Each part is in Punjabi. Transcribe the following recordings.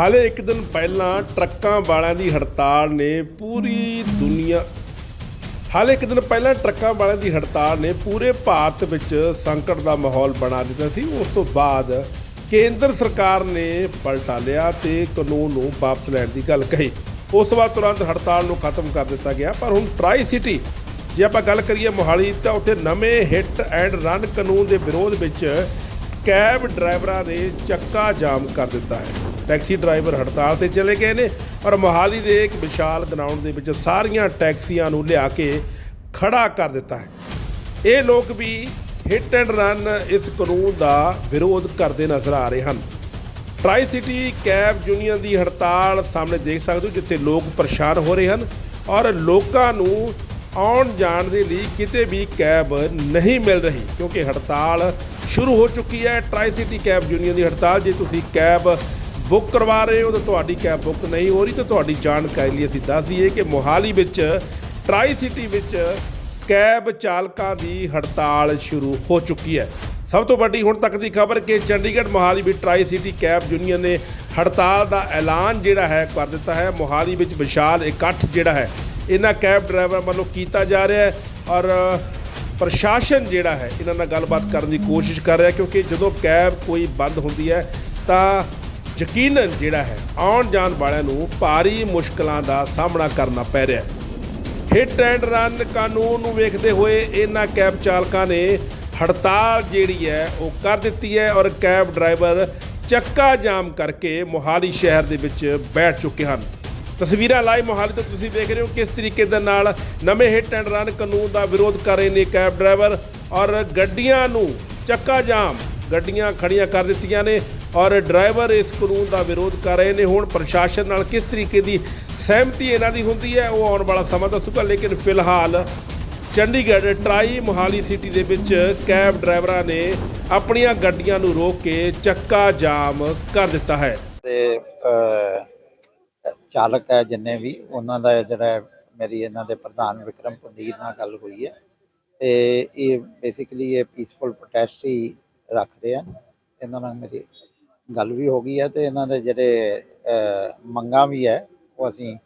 ਹਾਲੇ ਇੱਕ ਦਿਨ ਪਹਿਲਾਂ ਟਰੱਕਾਂ ਵਾਲਿਆਂ ਦੀ ਹੜਤਾਲ ਨੇ ਪੂਰੀ ਦੁਨੀਆ, ਹਾਲੇ ਇੱਕ ਦਿਨ ਪਹਿਲਾਂ ਟਰੱਕਾਂ ਵਾਲਿਆਂ ਦੀ ਹੜਤਾਲ ਨੇ ਪੂਰੇ ਭਾਰਤ ਵਿੱਚ ਸੰਕਟ ਦਾ ਮਾਹੌਲ ਬਣਾ ਦਿੱਤਾ ਸੀ। ਉਸ ਤੋਂ ਬਾਅਦ ਕੇਂਦਰ ਸਰਕਾਰ ਨੇ ਪਲਟਾ ਲਿਆ ਤੇ ਕਾਨੂੰਨ ਨੂੰ ਵਾਪਸ ਲੈਣ ਦੀ ਗੱਲ ਕਹੀ। ਉਸ ਤੋਂ ਬਾਅਦ ਤੁਰੰਤ ਹੜਤਾਲ ਨੂੰ ਖਤਮ ਕਰ ਦਿੱਤਾ ਗਿਆ। ਪਰ ਹੁਣ ਟਰਾਈ ਸਿਟੀ ਜੇ ਆਪਾਂ ਗੱਲ ਕਰੀਏ ਮੋਹਾਲੀ, ਤਾਂ ਉੱਥੇ ਨਵੇਂ ਹਿੱਟ ਐਂਡ ਰਨ ਕਾਨੂੰਨ ਦੇ ਵਿਰੋਧ ਵਿੱਚ ਕੈਬ ਡਰਾਈਵਰਾਂ ਨੇ ਚੱਕਾ ਜਾਮ ਕਰ ਦਿੱਤਾ ਹੈ। ਟੈਕਸੀ ਡਰਾਈਵਰ ਹੜਤਾਲ ਤੇ ਚਲੇ ਗਏ ਨੇ ਔਰ ਮੋਹਾਲੀ ਦੇ ਇੱਕ ਵਿਸ਼ਾਲ ਗਰਾਊਂਡ ਦੇ ਵਿੱਚ ਸਾਰੀਆਂ ਟੈਕਸੀਆਂ ਨੂੰ ਲਿਆ ਕੇ ਖੜਾ ਕਰ ਦਿੱਤਾ ਹੈ। ਇਹ ਲੋਕ ਵੀ ਹਿੱਟ ਐਂਡ ਰਨ ਇਸ ਕਾਨੂੰਨ ਦਾ ਵਿਰੋਧ ਕਰਦੇ ਨਜ਼ਰ ਆ ਰਹੇ ਹਨ। ਟਰਾਈ ਸਿਟੀ ਕੈਬ ਯੂਨੀਅਨ ਦੀ ਹੜਤਾਲ ਸਾਹਮਣੇ ਦੇਖ ਸਕਦੇ ਹੋ, ਜਿੱਥੇ ਲੋਕ ਪਰੇਸ਼ਾਨ ਹੋ ਰਹੇ ਹਨ ਔਰ ਲੋਕਾਂ ਨੂੰ ਆਉਣ ਜਾਣ ਦੇ ਲਈ ਕਿਤੇ ਵੀ ਕੈਬ ਨਹੀਂ ਮਿਲ ਰਹੀ, ਕਿਉਂਕਿ ਹੜਤਾਲ ਸ਼ੁਰੂ ਹੋ ਚੁੱਕੀ ਹੈ ਟਰਾਈ ਸਿਟੀ ਕੈਬ ਯੂਨੀਅਨ ਦੀ ਹੜਤਾਲ। ਜੇ ਤੁਸੀਂ ਕੈਬ ਬੁੱਕ ਕਰਵਾ ਰਹੇ ਹੋ ਤਾਂ ਤੁਹਾਡੀ ਕੈਬ ਬੁੱਕ ਨਹੀਂ ਹੋ ਰਹੀ ਤਾਂ ਤੁਹਾਡੀ ਜਾਣਕਾਰੀ ਲਈ ਅਸੀਂ ਦੱਸ ਦਈਏ ਕਿ ਮੋਹਾਲੀ ਵਿੱਚ, ਟਰਾਈ ਸਿਟੀ ਵਿੱਚ ਕੈਬ ਚਾਲਕਾਂ ਦੀ ਹੜਤਾਲ ਸ਼ੁਰੂ ਹੋ ਚੁੱਕੀ ਹੈ। ਸਭ ਤੋਂ ਵੱਡੀ ਹੁਣ ਤੱਕ ਦੀ ਖਬਰ ਕਿ ਚੰਡੀਗੜ੍ਹ ਮੋਹਾਲੀ ਵਿੱਚ ਟਰਾਈ ਸਿਟੀ ਕੈਬ ਯੂਨੀਅਨ ਨੇ ਹੜਤਾਲ ਦਾ ਐਲਾਨ ਜਿਹੜਾ ਹੈ ਕਰ ਦਿੱਤਾ ਹੈ। ਮੋਹਾਲੀ ਵਿੱਚ ਵਿਸ਼ਾਲ ਇਕੱਠ ਜਿਹੜਾ ਹੈ, ਇਹਨਾਂ ਕੈਬ ਡਰਾਈਵਰਾਂ ਵੱਲੋਂ ਕੀਤਾ ਜਾ ਰਿਹਾ ਹੈ ਔਰ ਪ੍ਰਸ਼ਾਸਨ ਜਿਹੜਾ ਹੈ, ਇਹਨਾਂ ਨਾਲ ਗੱਲਬਾਤ ਕਰਨ ਦੀ ਕੋਸ਼ਿਸ਼ ਕਰ ਰਿਹਾ, ਕਿਉਂਕਿ ਜਦੋਂ ਕੈਬ ਕੋਈ ਬੰਦ ਹੁੰਦੀ ਹੈ, ਤਾਂ ਯਕੀਨਨ ਜਿਹੜਾ ਹੈ, ਆਉਣ ਜਾਣ ਵਾਲਿਆਂ ਨੂੰ ਭਾਰੀ ਮੁਸ਼ਕਲਾਂ ਦਾ ਸਾਹਮਣਾ ਕਰਨਾ ਪੈ ਰਿਹਾ ਹੈ। ਹਿੱਟ ਐਂਡ ਰਨ ਕਾਨੂੰਨ ਨੂੰ ਵੇਖਦੇ ਹੋਏ ਇਹਨਾਂ ਕੈਬ ਚਾਲਕਾਂ ਨੇ ਹੜਤਾਲ ਜਿਹੜੀ ਹੈ, ਉਹ ਕਰ ਦਿੱਤੀ ਹੈ ਔਰ ਕੈਬ ਡਰਾਈਵਰ ਚੱਕਾ ਜਾਮ ਕਰਕੇ ਮੋਹਾਲੀ ਸ਼ਹਿਰ ਦੇ ਵਿੱਚ ਬੈਠ ਚੁੱਕੇ ਹਨ। ਤਸਵੀਰਾਂ ਲਾਈਵ ਮੋਹਾਲੀ ਤੋਂ ਤੁਸੀਂ ਵੇਖ ਰਹੇ ਹੋ ਕਿਸ ਤਰੀਕੇ ਦੇ ਨਾਲ ਨਵੇਂ ਹਿੱਟ ਐਂਡ ਰਨ ਕਾਨੂੰਨ ਦਾ ਵਿਰੋਧ ਕਰ ਰਹੇ ਨੇ ਕੈਬ ਡਰਾਈਵਰ ਔਰ ਗੱਡੀਆਂ ਨੂੰ ਚੱਕਾ ਜਾਮ। ਗੱਡੀਆਂ ਖੜੀਆਂ ਕਰ ਦਿੱਤੀਆਂ ਨੇ ਔਰ ਡਰਾਈਵਰ ਇਸ ਕਾਨੂੰਨ ਦਾ ਵਿਰੋਧ ਕਰ ਰਹੇ ਨੇ। ਹੁਣ ਪ੍ਰਸ਼ਾਸਨ ਨਾਲ ਕਿਸ ਤਰੀਕੇ ਦੀ ਸਹਿਮਤੀ ਇਹਨਾਂ ਦੀ ਹੁੰਦੀ ਹੈ, ਉਹ ਆਉਣ ਵਾਲਾ ਸਮਾਂ ਦੱਸੂਗਾ। ਲੇਕਿਨ ਫਿਲਹਾਲ ਚੰਡੀਗੜ੍ਹ ਟਰਾਈ ਮੋਹਾਲੀ ਸਿਟੀ ਦੇ ਵਿੱਚ ਕੈਬ ਡਰਾਈਵਰਾਂ ਨੇ ਆਪਣੀਆਂ ਗੱਡੀਆਂ ਨੂੰ ਰੋਕ ਕੇ ਚੱਕਾ ਜਾਮ ਕਰ ਦਿੱਤਾ ਹੈ। ਤੇ ਚਾਲਕ ਹੈ ਜਿੰਨੇ ਵੀ ਉਹਨਾਂ ਦਾ ਜਿਹੜਾ ਮੇਰੀ ਇਹਨਾਂ ਦੇ ਪ੍ਰਧਾਨ ਵਿਕਰਮ ਪੰਦੀਰ ਨਾਲ ਗੱਲ ਹੋਈ ਹੈ। ਤੇ ਇਹ ਬੇਸਿਕਲੀ ਇਹ ਪੀਸਫੁਲ ਪ੍ਰੋਟੈਸਟ ਹੀ ਰੱਖ ਰਹੇ ਹਨ। ਇਹਨਾਂ ਨਾਲ ਮੇਰੀ ਗੱਲ ਵੀ ਹੋ ਗਈ ਹੈ ਤੇ ਇਹਨਾਂ ਦੇ ਜਿਹੜੇ ਮੰਗਾਂ ਵੀ ਹੈ ਉਹ ਅਸੀਂ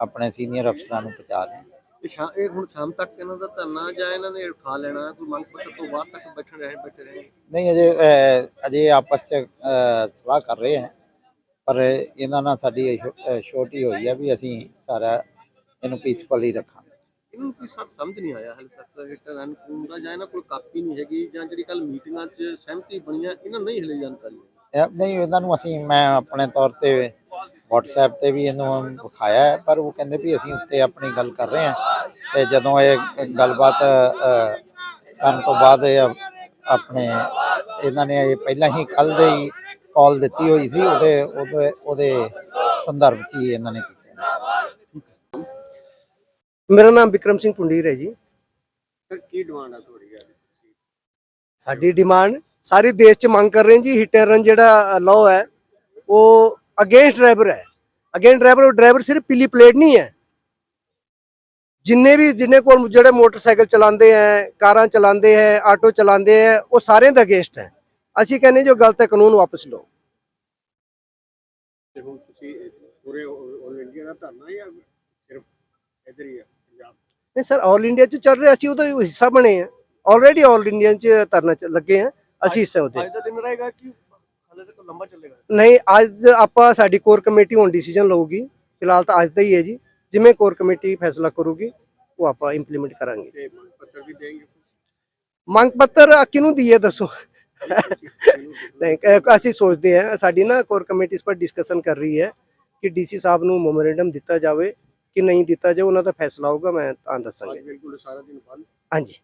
ਆਪਣੇ ਸੀਨੀਅਰ ਅਫਸਰਾਂ ਨੂੰ ਪਹੁੰਚਾ ਰਹੇ ਹਾਂ। ਇਹ ਹੁਣ ਸ਼ਾਮ ਤੱਕ ਇਹਨਾਂ ਦਾ ਧਰਨਾ ਜਾਂ ਇਹਨਾਂ ਨੇ ਉਠਾ ਲੈਣਾ ਕੋਈ ਮੰਗ ਪੱਤਰ ਤੋਂ ਬਾਅਦ ਤੱਕ ਬੈਠਣ ਰਹੇ ਬੈਠੇ ਰਹੇ? ਨਹੀਂ ਅਜੇ ਅਜੇ ਆਪਸ ਚ ਸਲਾਹ ਕਰ ਰਹੇ ਹਾਂ। ਪਰ ਇਹਨਾਂ ਨਾਲ ਸਾਡੀ ਛੋਟੀ ਹੋਈ ਹੈ ਵੀ ਅਸੀਂ ਸਾਰਾ ਇਹਨੂੰ ਪੀਸਫੁਲ ਰੱਖਾਂਗੇ। ਇਹਨਾਂ ਕੋਈ ਸਭ ਸਮਝ ਨਹੀਂ ਆਇਆ ਹਾਲੇ ਤੱਕ ਹਿੱਟ ਰਨ ਦਾ ਜਾਂ ਇਹਨਾਂ ਕੋਲ ਕਾਪੀ ਨਹੀਂ ਹੈਗੀ ਜਾਂ ਜਿਹੜੀ ਕੱਲ ਮੀਟਿੰਗਾਂ 'ਚ ਸਹਿਮਤੀ ਬਣੀਆਂ ਇਹਨਾਂ ਨੂੰ ਨਹੀਂ ਹਲੇ ਜਾਣਕਾਰੀ ਨਹੀਂ ਇਹਨਾਂ ਨੂੰ ਅਸੀਂ ਮੈਂ ਆਪਣੇ ਤੌਰ ਤੇ WhatsApp ਤੇ ਵੀ ਇਹਨੂੰ ਵਿਖਾਇਆ ਹੈ ਪਰ ਉਹ ਕਹਿੰਦੇ ਵੀ ਅਸੀਂ ਉੱਤੇ ਆਪਣੀ ਗੱਲ ਕਰ ਰਹੇ ਹਾਂ ਤੇ ਜਦੋਂ ਇਹ ਗੱਲਬਾਤ ਕਰਨ ਤੋਂ ਬਾਅਦ ਇਹ ਆਪਣੇ ਇਹਨਾਂ ਨੇ ਇਹ ਪਹਿਲਾਂ ਹੀ ਕੱਲ ਦੇ ਹੀ ਕਾਲ ਦਿੱਤੀ ਹੋਈ ਸੀ ਉਹਦੇ ਉਹਦੇ ਉਹਦੇ ਸੰਦਰਭ 'ਚ ਹੀ ਇਹਨਾਂ ਨੇ ਕੀਤਾ। ਮੇਰਾ ਨਾਮ ਵਿਕਰਮ ਸਿੰਘ ਪੁੰਡੀਰ ਹੈ ਜੀ। ਕੀ ਡਿਮਾਂਡ ਆ ਤੁਹਾਡੀ ਯਾਰ ਸਾਡੀ ਡਿਮਾਂਡ ਸਾਰੀ ਦੇਸ਼ ਚ ਮੰਗ ਕਰ ਰਹੇ ਹਾਂ ਜੀ ਹਿੱਟ ਐਂਡ ਰਨ ਜਿਹੜਾ ਲਾਅ ਹੈ ਉਹ ਅਗੇਂਸਟ ਡਰਾਈਵਰ ਹੈ। ਅਗੇਂਸਟ ਡਰਾਈਵਰ ਉਹ ਡਰਾਈਵਰ ਸਿਰਫ ਪੀਲੀ ਪਲੇਟ ਨਹੀਂ ਹੈ। ਜਿੰਨੇ ਵੀ ਜਿੰਨੇ ਕੋਲ ਜਿਹੜੇ ਮੋਟਰਸਾਈਕਲ ਚਲਾਉਂਦੇ ਹੈ ਕਾਰਾਂ ਚਲਾਉਂਦੇ ਹੈ ਆਟੋ ਚਲਾਉਂਦੇ ਹੈ ਉਹ ਸਾਰਿਆਂ ਦਾ ਅਗੇਂਸਟ ਹੈ। ਅਸੀਂ ਕਹਿੰਦੇ ਜੋ ਗਲਤ ਹੈ ਕਾਨੂੰਨ ਵਾਪਸ ਲਓ। ਤੇ ਹੁਣ ਤੁਸੀਂ ਪੂਰੇ ਆਲ ਇੰਡੀਆ ਦਾ ਧਰਨਾ ਜਾਂ ਸਿਰਫ ਇੱਧਰ ਹੀ ਆ ਪੰਜਾਬ? ਨਹੀਂ ਸਰ ਆਲ ਇੰਡੀਆ ਚ ਚੱਲ ਰਿਹਾ ਅਸੀਂ ਉਹਦਾ ਹਿੱਸਾ ਬਣੇ ਆ ਆਲਰੇਡੀ ਆਲ ਇੰਡੀਆ ਚ ਧਰਨਾ ਲੱਗੇ ਆ ਅਸੀਂ ਹਿੱਸਾ ਉਹਦੇ। ਅੱਜ ਦਾ ਦਿਨ ਰਹੇਗਾ ਕਿ ਹਾਲੇ ਤੱਕ ਲੰਬਾ ਚੱਲੇਗਾ? ਨਹੀਂ ਅੱਜ ਆਪਾਂ ਸਾਡੀ ਕੋਰ ਕਮੇਟੀ ਹੁਣ ਡਿਸੀਜਨ ਲਊਗੀ। ਫਿਲਹਾਲ ਤਾਂ ਅੱਜ ਦਾ ਹੀ ਹੈ ਜੀ। ਜਿਵੇਂ ਕੋਰ ਕਮੇਟੀ ਫੈਸਲਾ ਕਰੂਗੀ ਉਹ ਆਪਾਂ ਇੰਪਲੀਮੈਂਟ ਕਰਾਂਗੇ। ਮੰਗ ਪੱਤਰ ਵੀ ਦੇਣਗੇ? ਮੰਗ ਪੱਤਰ ਕਿਹਨੂੰ ਦਈਏ ਦੱਸੋ? ਨਹੀਂ ਅਸੀਂ ਸੋਚਦੇ ਹਾਂ ਸਾਡੀ ਨਾ ਕੋਰ ਕਮੇਟੀ ਇਸ ਪਰ ਡਿਸਕਸ਼ਨ ਕਰ ਰਹੀ ਹੈ ਕਿ ਡੀਸੀ ਸਾਹਿਬ ਨੂੰ ਮੈਮੋਰੈਂਡਮ ਦਿੱਤਾ ਜਾਵੇ ਕਿ ਨਹੀਂ ਦਿੱਤਾ ਜਾਵੇ ਉਹਨਾਂ ਦਾ ਫੈਸਲਾ ਹੋਊਗਾ ਮੈਂ ਤਾਂ ਦੱਸਾਂਗੇ। ਅੱਜ ਬਿਲਕੁਲ ਸਾਰਾ ਦਿਨ ਬੰਦ। ਹਾਂਜੀ।